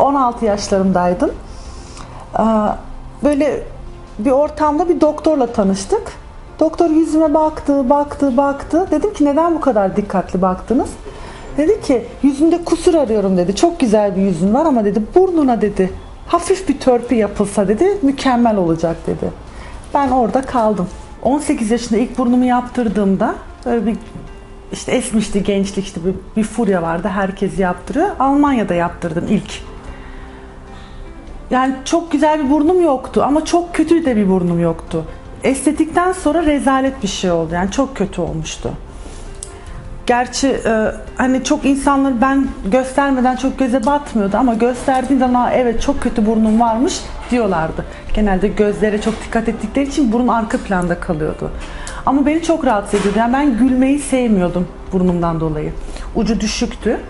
16 yaşlarımdaydım. Ee, Böyle bir ortamda bir doktorla tanıştık. Doktor yüzüme baktı, baktı, baktı. Dedim ki neden bu kadar dikkatli baktınız? Dedi ki yüzünde kusur arıyorum dedi. Çok güzel bir yüzün var ama dedi burnuna dedi hafif bir törpü yapılsa dedi mükemmel olacak dedi. Ben orada kaldım. 18 yaşında ilk burnumu yaptırdığımda böyle bir işte esmişti gençlik işte bir, bir furya vardı herkes yaptırıyor. Almanya'da yaptırdım ilk. Yani çok güzel bir burnum yoktu ama çok kötü de bir burnum yoktu. Estetikten sonra rezalet bir şey oldu. Yani çok kötü olmuştu. Gerçi e, hani çok insanlar ben göstermeden çok göze batmıyordu ama gösterdiğinde "Aa, evet çok kötü burnum varmış diyorlardı. Genelde gözlere çok dikkat ettikleri için burun arka planda kalıyordu. Ama beni çok rahatsız ediyordu. Yani ben gülmeyi sevmiyordum burnumdan dolayı. Ucu düşüktü.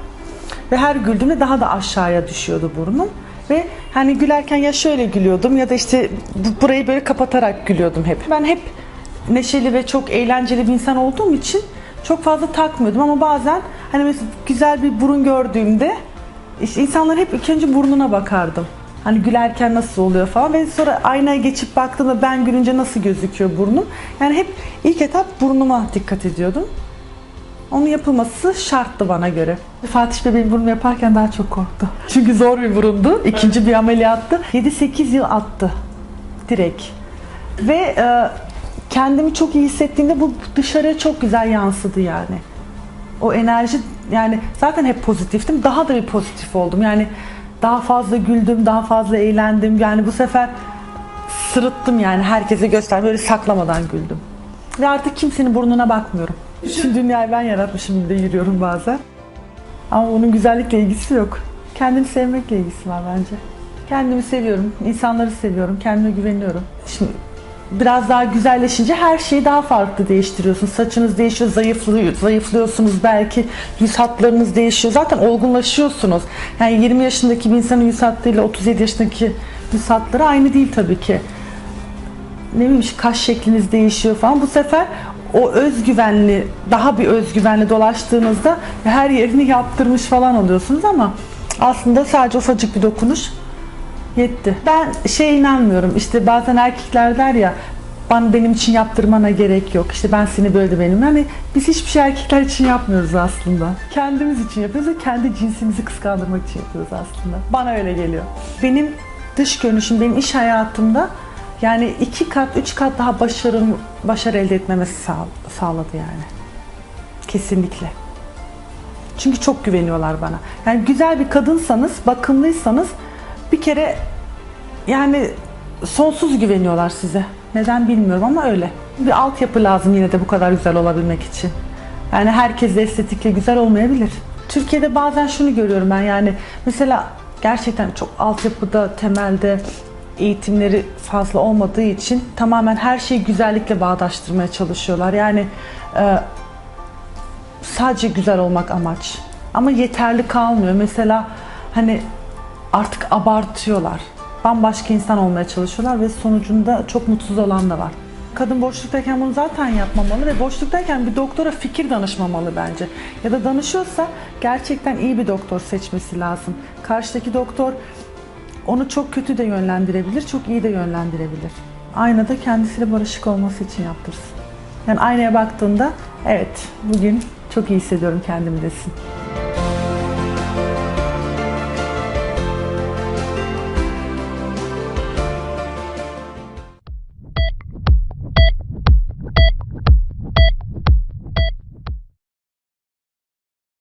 Ve her güldüğümde daha da aşağıya düşüyordu burnum. Ve hani gülerken ya şöyle gülüyordum ya da işte bu- burayı böyle kapatarak gülüyordum hep. Ben hep neşeli ve çok eğlenceli bir insan olduğum için çok fazla takmıyordum ama bazen hani mesela güzel bir burun gördüğümde işte insanlar hep ilk önce burnuna bakardım. Hani gülerken nasıl oluyor falan ve sonra aynaya geçip baktığımda ben gülünce nasıl gözüküyor burnum. Yani hep ilk etap burnuma dikkat ediyordum. Onun yapılması şarttı bana göre. Fatih Bey benim burnumu yaparken daha çok korktu. Çünkü zor bir burundu. İkinci bir ameliyattı. 7-8 yıl attı. Direkt. Ve e, kendimi çok iyi hissettiğimde bu dışarıya çok güzel yansıdı yani. O enerji yani zaten hep pozitiftim. Daha da bir pozitif oldum. Yani daha fazla güldüm, daha fazla eğlendim. Yani bu sefer sırıttım yani herkese göster böyle saklamadan güldüm. Ve artık kimsenin burnuna bakmıyorum. Şu dünyayı ben yaratmışım gibi de yürüyorum bazen. Ama onun güzellikle ilgisi yok. Kendini sevmekle ilgisi var bence. Kendimi seviyorum, insanları seviyorum, kendime güveniyorum. Şimdi biraz daha güzelleşince her şeyi daha farklı değiştiriyorsun. Saçınız değişiyor, zayıflıyor, zayıflıyorsunuz belki. Yüz hatlarınız değişiyor. Zaten olgunlaşıyorsunuz. Yani 20 yaşındaki bir insanın yüz hattıyla 37 yaşındaki yüz hatları aynı değil tabii ki ne bileyim kaş şekliniz değişiyor falan. Bu sefer o özgüvenli, daha bir özgüvenli dolaştığınızda her yerini yaptırmış falan oluyorsunuz ama aslında sadece ufacık bir dokunuş yetti. Ben şey inanmıyorum işte bazen erkekler der ya bana benim için yaptırmana gerek yok. İşte ben seni böyle benim. Yani biz hiçbir şey erkekler için yapmıyoruz aslında. Kendimiz için yapıyoruz ve kendi cinsimizi kıskandırmak için yapıyoruz aslında. Bana öyle geliyor. Benim dış görünüşüm, benim iş hayatımda yani iki kat, üç kat daha başarım, başarı elde etmemesi sağ, sağladı yani. Kesinlikle. Çünkü çok güveniyorlar bana. Yani güzel bir kadınsanız, bakımlıysanız bir kere yani sonsuz güveniyorlar size. Neden bilmiyorum ama öyle. Bir altyapı lazım yine de bu kadar güzel olabilmek için. Yani herkes estetikle güzel olmayabilir. Türkiye'de bazen şunu görüyorum ben yani mesela gerçekten çok altyapıda, temelde eğitimleri fazla olmadığı için tamamen her şeyi güzellikle bağdaştırmaya çalışıyorlar. Yani e, sadece güzel olmak amaç. Ama yeterli kalmıyor. Mesela hani artık abartıyorlar. Bambaşka insan olmaya çalışıyorlar ve sonucunda çok mutsuz olan da var. Kadın boşluktayken bunu zaten yapmamalı ve boşluktayken bir doktora fikir danışmamalı bence. Ya da danışıyorsa gerçekten iyi bir doktor seçmesi lazım. Karşıdaki doktor onu çok kötü de yönlendirebilir, çok iyi de yönlendirebilir. Aynada kendisiyle barışık olması için yaptırsın. Yani aynaya baktığında evet bugün çok iyi hissediyorum kendimi desin.